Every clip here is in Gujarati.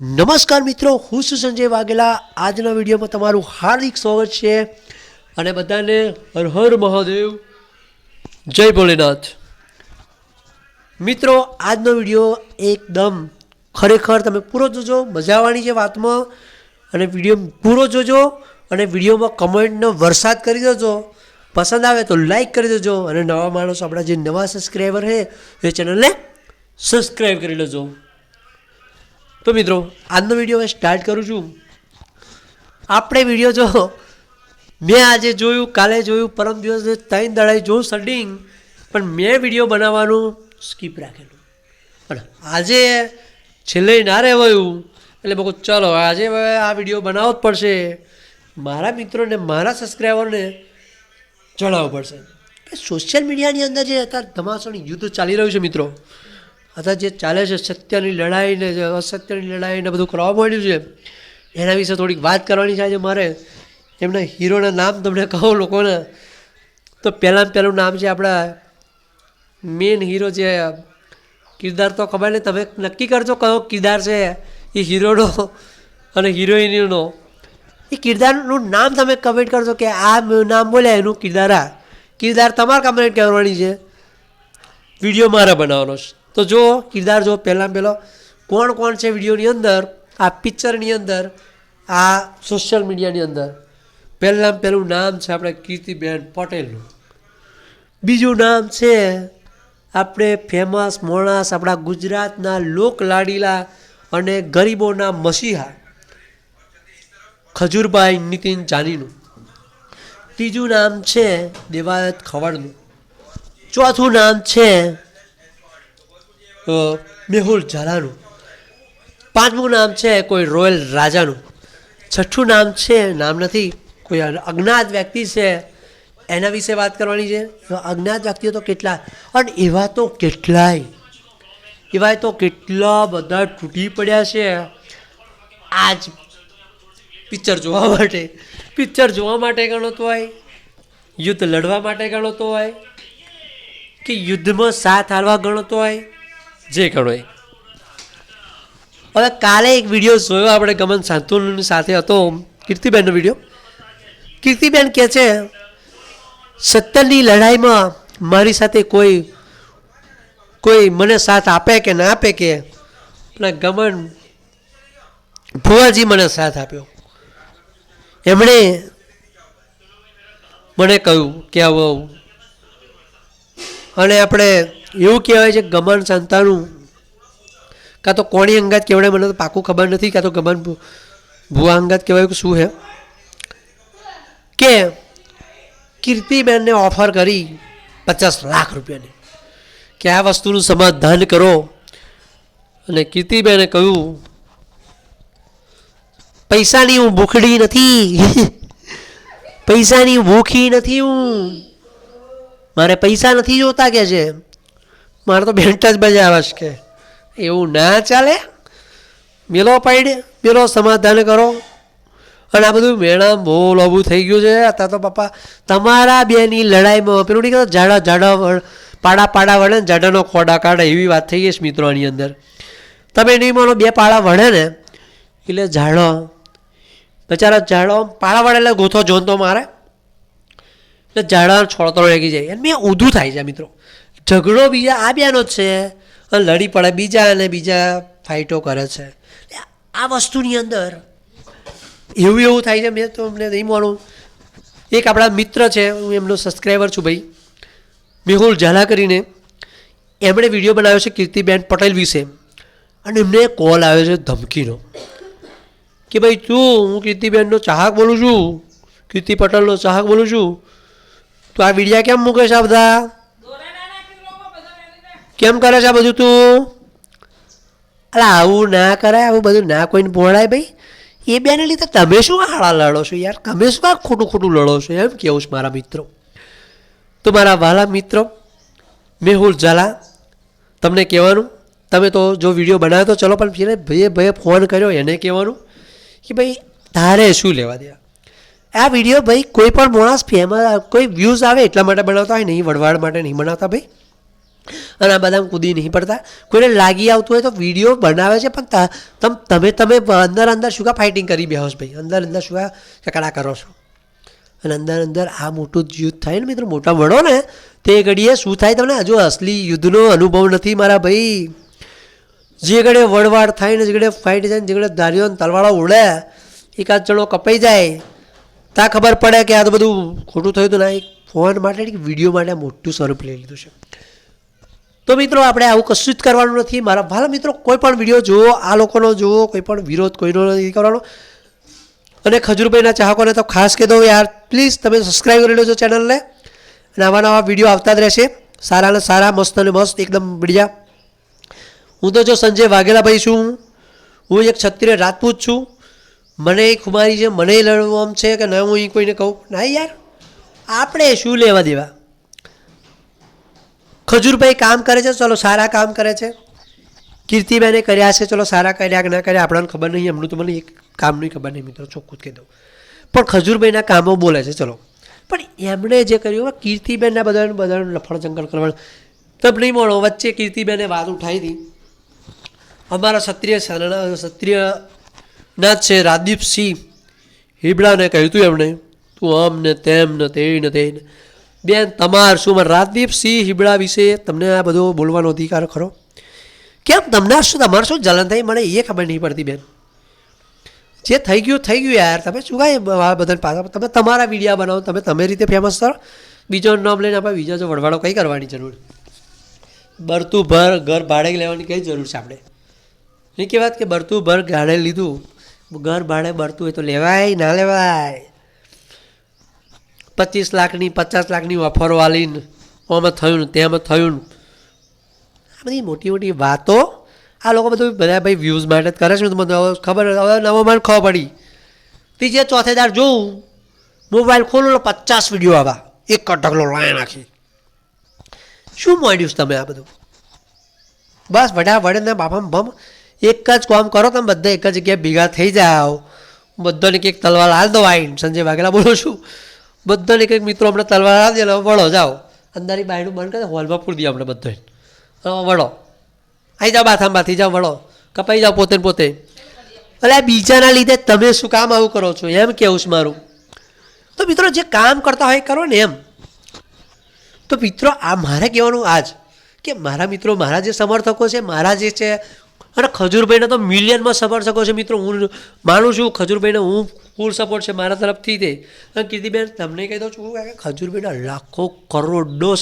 નમસ્કાર મિત્રો, હું છું સંજય વાઘેલા. આજના વિડીયોમાં તમારું હાર્દિક સ્વાગત છે અને બધાને હર હર મહાદેવ. જય ભોલેનાથ. મિત્રો, આજનો વીડિયો એકદમ ખરેખર તમે પૂરો જોજો મજા આવવાની છે વાતમાં. અને વીડિયો પૂરો જોજો અને વિડીયોમાં કમેન્ટનો વરસાદ કરી દેજો. પસંદ આવે તો લાઈક કરી દેજો અને નવા માણસો આપણા જે નવા સબસ્ક્રાઈબર છે, એ ચેનલને સબસ્ક્રાઈબ કરી લેજો. તો મિત્રો, આજનો વીડિયો મેં સ્ટાર્ટ કરું છું. આપણે વીડિયો જો મેં આજે જોયું, કાલે જોયું, પરમ દિવસ ત્રણ દડાઈ જોઉં સડિંગ પણ મેં વીડિયો બનાવવાનું સ્કીપ રાખેલું. પણ આજે છેલ્લે ના રહેવાયું, એટલે બહુ ચલો, આજે હવે આ વીડિયો બનાવવો જ પડશે. મારા મિત્રોને, મારા સબસ્ક્રાઈબરને જણાવવું પડશે. સોશિયલ મીડિયાની અંદર જે અત્યારે ધમાસણ યુદ્ધ ચાલી રહ્યું છે મિત્રો અત્યારે જે ચાલે છે સત્યની લડાઈ ને અસત્યની લડાઈ ને બધું કરવા માંડ્યું છે, એના વિશે થોડીક વાત કરવાની છે આજે મારે. એમના હીરોના નામ તમને કહો લોકોને. તો પહેલાં પહેલું નામ છે આપણા મેઇન હીરો છે કિરદાર તો ખબર નહીં, તમે નક્કી કરજો કયો કિરદાર છે એ હીરોનો અને હિરોઈનનો. એ કિરદારનું નામ તમે કમેન્ટ કરજો કે આ નામ બોલ્યા એનું કિરદાર આ. કિરદાર તમારે કમેન્ટ કરવાની છે. વીડિયો મારે બનાવવાનો છે. તો જો કિરદાર જો પહેલાં પહેલો, કોણ કોણ છે વિડીયોની અંદર, આ પિક્ચરની અંદર, આ સોશિયલ મીડિયાની અંદર? પહેલાં પહેલું નામ છે આપણે કીર્તિબેન પટેલનું. બીજું નામ છે આપણે ફેમસ મોણાસ, આપણા ગુજરાતના લોક લાડીલા અને ગરીબોના મસીહા, ખજૂરભાઈ નીતિન જાનીનું. ત્રીજું નામ છે દેવાયત ખવડનું. ચોથું નામ છે મેહુલ ઝાલાનું. પાંચમું નામ છે કોઈ રોયલ રાજાનું. છઠ્ઠું નામ છે, નામ નથી, કોઈ અજ્ઞાત વ્યક્તિ છે, એના વિશે વાત કરવાની છે. અજ્ઞાત વ્યક્તિઓ તો કેટલા, અને એવા તો કેટલાય. એવા તો કેટલા બધા તૂટી પડ્યા છે. આજ પિક્ચર જોવા માટે, પિક્ચર જોવા માટે ગણતો હોય, યુદ્ધ લડવા માટે ગણતો હોય, કે યુદ્ધમાં સાથ હારવા ગણતો હોય જે કરો એ. હવે કાલે એક વીડિયો જોયો આપણે ગમન સાંતુની સાથે હતો, કીર્તિબેનનો વીડિયો કીર્તિબેન કહે છે, સત્તરની લડાઈમાં મારી સાથે કોઈ કોઈ મને સાથ આપે કે ના આપે કે? ગમન, ભુવાજી મને સાથ આપ્યો. એમણે મને કહ્યું કે આવો. અને આપણે એવું કહેવાય છે, ગમન સંતાનું. કાં તો કોણી અંગાત કહેવાય, મને તો પાકું ખબર નથી, કાં તો ગમન ભુવા અંગાત કહેવાય શું હે? કે કીર્તિબેનને ઓફર કરી પચાસ લાખ રૂપિયાની. કે આ વસ્તુનું સમાધાન કરો. અને કીર્તિબેને કહ્યું, પૈસાની હું ભૂખડી નથી. પૈસાની ભૂખી નથી હું. મારે પૈસા નથી જોતા કે છે. મારે તો બેન્ટ જ બજાવશ કે. એવું ના ચાલે? મેલો પાડ મેલો સમાધાન કરો. અને આ બધું મેળામ બહુ લોબું થઈ ગયું છે. અત્યારે તો પપ્પા તમારા બેની લડાઈમાં પેલું નહીં કહેતો જાડા વળ- પાડા પાડા વળે ને ઝાડાનો ખોડા કાઢે એવી વાત થઈ ગઈ છે મિત્રો અંદર. તમે નહીં માનો બે પાડા વળે ને, એટલે ઝાડો, બચારા ઝાડો, પાડા વળે એટલે ગોથો જોનતો મારે. એટલે ઝાડા છોડતો રહી જાય. અને મેં ઊંધું થાય છે મિત્રો. ઝઘડો બીજા આ બેનો જ છે. લડી પડે બીજા અને બીજા ફાઇટો કરે છે. આ વસ્તુની અંદર એવું એવું થાય છે. મેં તો અમને નહીં માનું. એક આપણા મિત્ર છે, હું એમનો સબસ્ક્રાઈબર છું ભાઈ. મેહુલ, ઝાલા કરીને એમણે વીડિયો બનાવ્યો છે કીર્તિબેન પટેલ વિશે. અને એમને કોલ આવ્યો છે ધમકીનો. કે ભાઈ, તું, હું કીર્તિબેનનો ચાહક બોલું છું. કીર્તિ પટેલનો ચાહક બોલું છું. તું આ વિડીયા કેમ મૂકે છે આ બધા? કેમ કરે છે આ બધું તું? અલા, આવું ના કરાય, આવું બધું ના કોઈને ભોળાય ભાઈ. એ બેને લીધે તમે શું હાળા લડો છો યાર? તમે શું આ ખોટું ખોટું લડો છો? એમ કહેવું છું મારા મિત્રો? તો મારા વાલા મિત્રો મેહુલ ઝાલા, તમને કહેવાનું, તમે તો જો વીડિયો બનાવ્યો તો ચલો, પણ ફીરે ભાઈએ ભાઈએ ફોન કર્યો, એને કહેવાનું કે ભાઈ, તારે શું લેવા દે આ વીડિયો ભાઈ કોઈ પણ માણસ ફેમસ કોઈ વ્યૂઝ આવે એટલા માટે બનાવતા હોય નહીં વડવાડ માટે નહીં બનાવતા ભાઈ. અને આ બધા કૂદી નહીં પડતા. કોઈને લાગી આવતું હોય તો વીડિયો બનાવે છે, પણ તમ તમે તમે અંદર અંદર શું કા ફાઇટિંગ કરી બેહોશ ભાઈ? અંદર અંદર શું ચકડા કરો છો? અને અંદર અંદર આ મોટું યુદ્ધ થાય ને મિત્રો, મોટા વડો ને, તે ઘડીએ શું થાય તમને? હજુ અસલી યુદ્ધનો અનુભવ નથી મારા ભાઈ. જે ઘડે વડવાડ થાય ને, જે ઘડે ફાઇટ જાય ને, જે ઘડે ધારીઓ તલવાળો ઉડે, એકાદ જણો કપાઈ જાય. ત્યાં ખબર પડે કે આ તો બધું ખોટું થયું હતું ના, એક ફોન માટે વીડિયો માટે મોટું સ્વરૂપ લઈ લીધું છે. તો મિત્રો, આપણે આવું કશું જ કરવાનું નથી. મારા વાલા મિત્રો, કોઈ પણ વીડિયો જુઓ, આ લોકોનો જુઓ, કોઈ પણ વિરોધ, કોઈનો નથી કરવાનો. અને ખજૂરભાઈના ચાહકોને તો ખાસ કહી દઉં, યાર પ્લીઝ તમે સબસ્ક્રાઈબ કરી લેજો ચેનલને અને આવા નવા વીડિયો આવતા જ રહેશે. સારા અને સારા, મસ્ત અને મસ્ત, એકદમ બઢિયા હું તો જો સંજય વાઘેલાભાઈ છું. હું એક ક્ષત્રિય રાજપૂત છું. મને ખુમારી છે મને લડવું આમ છે કે ન, હું કોઈને કહું. ના યાર, આપણે શું લેવા દેવા? ખજૂરભાઈ કામ કરે છે, ચલો સારા કામ કરે છે. કીર્તિબેને કર્યા છે, ચલો સારા કર્યા કે ના કર્યા, આપણને ખબર નહીં, એમનું તો મને એક કામની ખબર નહીં, મિત્રો, ચોખ્ખું જ કહી દઉં. પણ ખજૂરભાઈના કામો બોલે છે, ચલો. પણ એમણે જે કર્યું કીર્તિબેનના બધાને બધાને લફડ જંગલ કરવાનું. તબ નહીં મળો વચ્ચે કીર્તિબેને વાત ઉઠાવી હતી અમારા ક્ષત્રિય સેનાના ક્ષત્રિય નાથ છે, રાજદીપસિંહ. હિબડાને કહ્યું હતું એમણે, તું આમ ને તેમ ને તે ને તે ને બેન, તમાર શું રાજદીપસિંહ હિબડા વિશે તમને આ બધો બોલવાનો અધિકાર ખરો? કેમ? તમને શું તમારે શું જલન થઈ મને એ ખબર નહીં પડતી, બેન. જે થઈ ગયું થઈ ગયું યાર. તમે શું કાંઈ આ બધાને પાછા તમે તમારા વિડીયા બનાવો, તમે તમે રીતે ફેમસ કરો બીજાનું નામ લઈને આપણે બીજા જો વડવાડો કંઈ કરવાની જરૂર. બરતું ભર ઘર ભાડે લેવાની કઈ જરૂર છે આપણે. એ કહેવાત કે બરતું ભર ગાડે લીધું. ઘર ભાડે બરતું હોય તો લેવાય, ના લેવાય. પચીસ લાખની, પચાસ લાખની ઓફરો આલીને ઓમાં થયું ને તેમાં થયું ને. આ બધી મોટી મોટી વાતો આ લોકો બધું બધા ભાઈ વ્યૂઝ માટે જ કરે છે. મને ખબર હવે નવો મને ખબર પડી. ત્રીજે ચોથેદાર જોઉં મોબાઈલ ખોલો પચાસ વીડિયો આવા. એક કટકલો લાય નાખી શું માંડ્યું તમે આ બધું? બસ વડા વડે બાપા બમ એક જ કામ કરો તમે બધા, એક જ જગ્યાએ ભેગા થઈ જાઓ. બધાને કંઈક તલવાર હાલ દો આવીને. સંજય વાઘેલા બોલું છું. બધાને કંઈક મિત્રો હમણાં તલવાર આવી દે વળો, જાઓ. અંદરની બાયણું બંધ કરે, હોલમાં પૂરી દઈએ બધાને હવે વળો. આવી જાઓ બાથામમાંથી જાઓ વળો. કપાઈ જાઓ પોતે પોતે. અરે આ બીજાના લીધે તમે શું કામ આવું કરો છો? એમ કેવું છું મારું? તો મિત્રો જે કામ કરતા હોય કરો ને એમ. તો મિત્રો આ મારે કહેવાનું આજ કે મારા મિત્રો, મારા જે સમર્થકો છે, મારા જે છે, અને ખજૂરભાઈને તો મિલિયનમાં સમર્થકો છે મિત્રો. હું માનું છું ખજૂરભાઈને હું ફૂલ સપોર્ટ છે મારા તરફથી તે. અને કીર્તિબેન, તમને કહી દઉં છું કે ખજૂરભાઈના લાખો કરોડો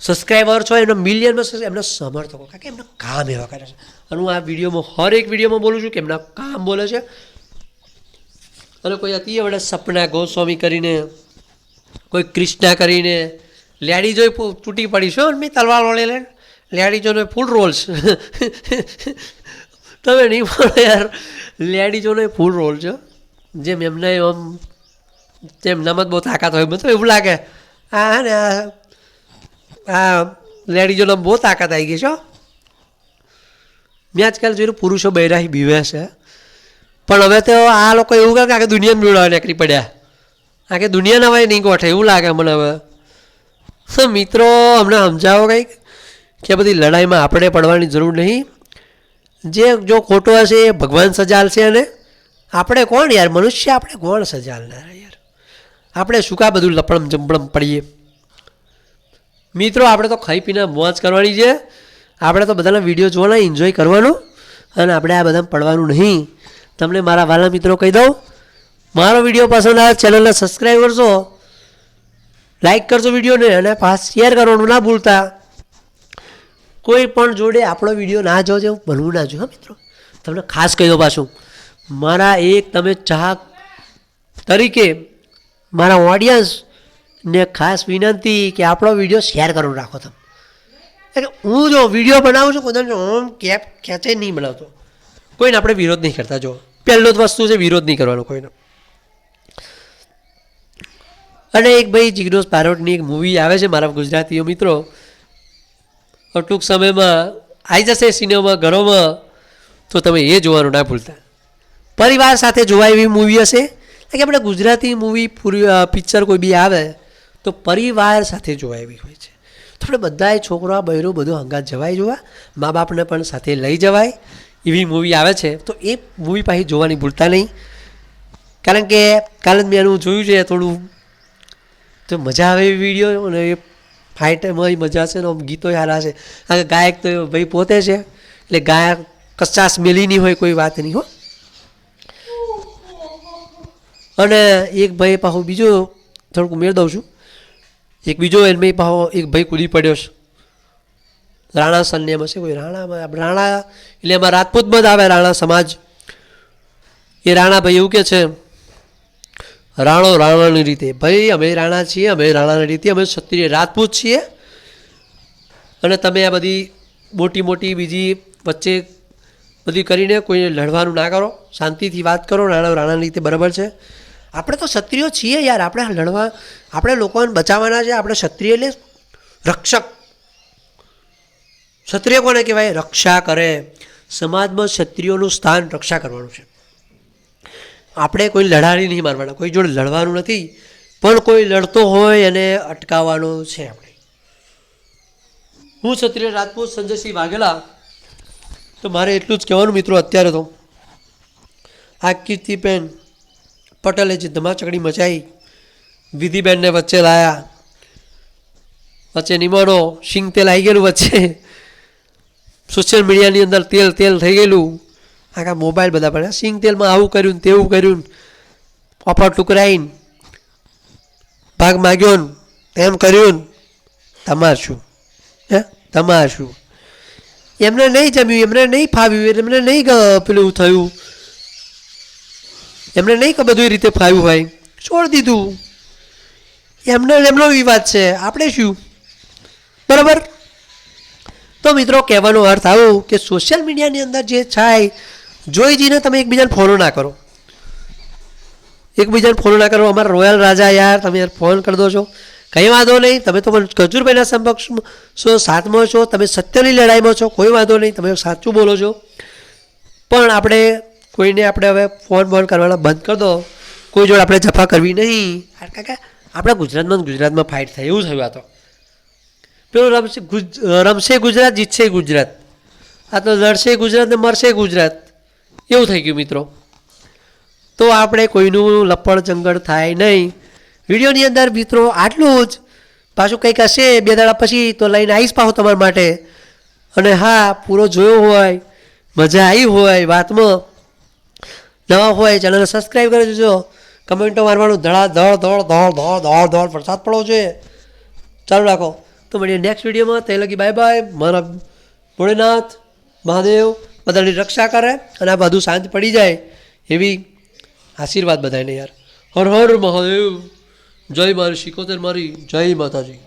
સબસ્ક્રાઈબર છો એમના મિલિયનમાં એમના સમર્થકો, કારણ કે એમના કામ એવા કરે છે. અને હું આ વિડીયોમાં હર એક વિડીયોમાં બોલું છું કે એમના કામ બોલે છે. અને કોઈ અતિ વડે સપના ગોસ્વામી કરીને, કોઈ ક્રિષ્ના કરીને લેડી જોઈ તૂટી પડી છો મેં તલવાર વળે લે લેડી જોને ફૂલ રોલ્સ તમે નહીં પણ યાર લેડીજોનો ફૂલ રોલ છે જેમ એમને આમ જેમ નમત બહુ તાકાત હોય. મને તો એવું લાગે. આ હે ને, આ આ લેડીઝોને બહુ તાકાત આવી ગઈ છો મેં આજકાલ જોયું પુરુષો બૈરાહી બીવે છે. પણ હવે તો આ લોકો એવું કહે કે આખી દુનિયાને મેળવવા નીકળી પડ્યા. આખી દુનિયાના હવે નહીં ગોઠે, એવું લાગે મને હવે. મિત્રો, અમને સમજાવો કંઈક કે બધી લડાઈમાં આપણે પડવાની જરૂર નહીં. જે, જો ખોટો હશે એ ભગવાન સજાલશે અને આપણે કોણ યાર? મનુષ્ય આપણે કોણ સજાલનાર યાર? આપણે શું કા બધું લપડમ જંપડમ પડીએ? મિત્રો, આપણે તો ખાઈ પીને મોજ કરવાની છે. આપણે તો બધાના વીડિયો જોવાના એન્જોય કરવાનું. અને આપણે આ બધા પડવાનું નહીં. તમને મારા વાલા મિત્રો કહી દઉં, મારો વીડિયો પસંદ આવે ચેનલને સબસ્ક્રાઈબ કરશો લાઈક કરશો વિડીયોને અને પાસ શેર કરવાનું ના ભૂલતા. કોઈ પણ જોડે આપણો વીડિયો ના જોજો એવું બનવું ના જોઈએ મિત્રો. તમને ખાસ કહી દઉં પાછું. મારા એક તમે ચાહક તરીકે મારા ઓડિયન્સને ખાસ વિનંતી કે આપણો વીડિયો શેર કરવાનું રાખો તમે. એટલે હું જો વીડિયો બનાવું છું કોઈ ઓમ કેપ ખેંચે નહીં બનાવતો કોઈને આપણે વિરોધ નહીં કરતા, જો. પહેલો જ વસ્તુ છે, વિરોધ નહીં કરવાનો કોઈનો. અને એક ભાઈ જિગ્નોસ પારોટની એક મૂવી આવે છે, મારા ગુજરાતીઓ મિત્રો. ટૂંક સમયમાં આવી જશે સિનેમા ઘરોમાં તો તમે એ જોવાનું ના ભૂલતા. પરિવાર સાથે જોવા એવી મૂવી હશે? કે આપણે ગુજરાતી મૂવી પૂરી પિક્ચર કોઈ બી આવે, તો પરિવાર સાથે જોવાય એવી હોય છે. તો આપણે બધાએ છોકરા બૈરું બધું હંગાત જવાય જોવા મા બાપને પણ સાથે લઈ જવાય એવી મૂવી આવે છે. તો એ મૂવી પાછી જોવાની ભૂલતા નહીં. કારણ કે કાલે મેં એનું જોયું છે થોડું, તો મજા આવે એવી વીડિયો અને એ ફાઇટમાં મજા છે ને ગીતો સારા છે કારણ કે ગાયક તો ભાઈ પોતે છે. એટલે ગાયક કચાસ નહીં હોય કોઈ વાત નહીં હો. અને એક ભાઈ પાછો બીજો, થોડુંક ઉમેર દઉં છું. એક બીજો એમાં પાછો એક ભાઈ કૂદી પડ્યો છે. રાણા સન્યમ હશે કોઈ રાણા રાણા, એટલે એમાં રાજપૂતમાં જ આવે રાણા સમાજ. એ રાણા ભાઈ એવું કે છે, રાણો રાણાની રીતે, ભાઈ અમે રાણા છીએ, અમે રાણાની રીતે, અમે ક્ષત્રિય રાજપૂત છીએ. અને તમે આ બધી મોટી મોટી બીજી વચ્ચે બધી કરીને કોઈને લડવાનું ના કરો, શાંતિથી વાત કરો, રાણા રાણાની રીતે બરાબર છે. આપણે તો ક્ષત્રિયો છીએ યાર, આપણે લડવા, આપણે લોકોને બચાવવાના છે, આપણે ક્ષત્રિય એટલે રક્ષક. ક્ષત્રિય કોને કહેવાય? રક્ષા કરે. સમાજમાં ક્ષત્રિયોનું સ્થાન રક્ષા કરવાનું છે. આપણે કોઈ લડાણી નહીં મારવાના, કોઈ જોડે લડવાનું નથી, પણ કોઈ લડતો હોય એને અટકાવવાનો છે આપણે. હું ક્ષત્રિય રાજપૂત સંજયસિંહ વાઘેલા, તો મારે એટલું જ કહેવાનું મિત્રો અત્યારે તો. આ કીર્તિબેન પટેલે જે ધમાચકડી મચાવી વિધિબેનને વચ્ચે લાયા. વચ્ચે નિમાણો શિંગ તેલ આવી ગયેલું વચ્ચે. સોશિયલ મીડિયાની અંદર તેલ તેલ થઈ ગયેલું. આખા મોબાઈલ બધા પડ્યા. સિંગ તેલમાં આવું કર્યું તેવું કર્યું પોપડ ટુકરાઈને ભાગ માગ્યો ને એમ કર્યું તમાર શું? હે? તમાર શું? એમને નહીં જમ્યું, એમને નહીં ફાવ્યું, એમને નહીં પેલું થયું. એમને નહીં કે બધું એ રીતે ફાવ્યું હોય. છોડી દીધું. એમને એમનો વિવાદ છે. આપણે શું? બરાબર? તો મિત્રો, કહેવાનો અર્થ આવો કે સોશિયલ મીડિયાની અંદર જે થાય જોઈ જઈને તમે એકબીજાને ફોલો ના કરો. એકબીજાને ફોલો ના કરો. અમારા રોયલ રાજા યાર, તમે યાર ફોન કરી દો છો. કંઈ વાંધો નહીં. તમે તો ખજૂરભાઈના સમક્ષ છો સાથમાં છો. તમે સત્યની લડાઈમાં છો. કોઈ વાંધો નહીં. તમે સાચું બોલો છો. પણ આપણે કોઈને આપણે હવે ફોન બોન કરવાના બંધ કરી દો. કોઈ જોડે આપણે જફા કરવી નહીં. કારણ કે આપણા ગુજરાતમાં ગુજરાતમાં ફાઇટ થાય એવું થયું આ તો. પેલું રમશે રમશે ગુજરાત જીતશે ગુજરાત. આ તો લડશે ગુજરાત ને મરશે ગુજરાત. એવું થઈ ગયું મિત્રો. તો આપણે કોઈનું લપડ જંગળ થાય નહીં. વિડીયોની અંદર મિત્રો આટલું જ. પાછું કંઈક હશે બે દાડા પછી તો લઈને આવીશ પાછો તમારા માટે. અને હા પૂરો જોયો હોય મજા આવી હોય વાતમાં. નવા હોય ચેનલને સબસ્ક્રાઈબ કરી દેજો. કમેન્ટો મારવાનું ધડા, ધડ ધોળ ધોળ ધોળ ધોળ ધોળ વરસાદ પડવો છે. ચાલુ રાખો. તો મળીએ નેક્સ્ટ વિડીયોમાં તે લગી બાય બાય મારા ભોળેનાથ, મહાદેવ, બધાની રક્ષા કરે અને આ બધું શાંત પડી જાય એવી આશીર્વાદ બધાને યાર. હર હર મહાદેવ. જય મારી શિકોતેર મારી. જય માતાજી.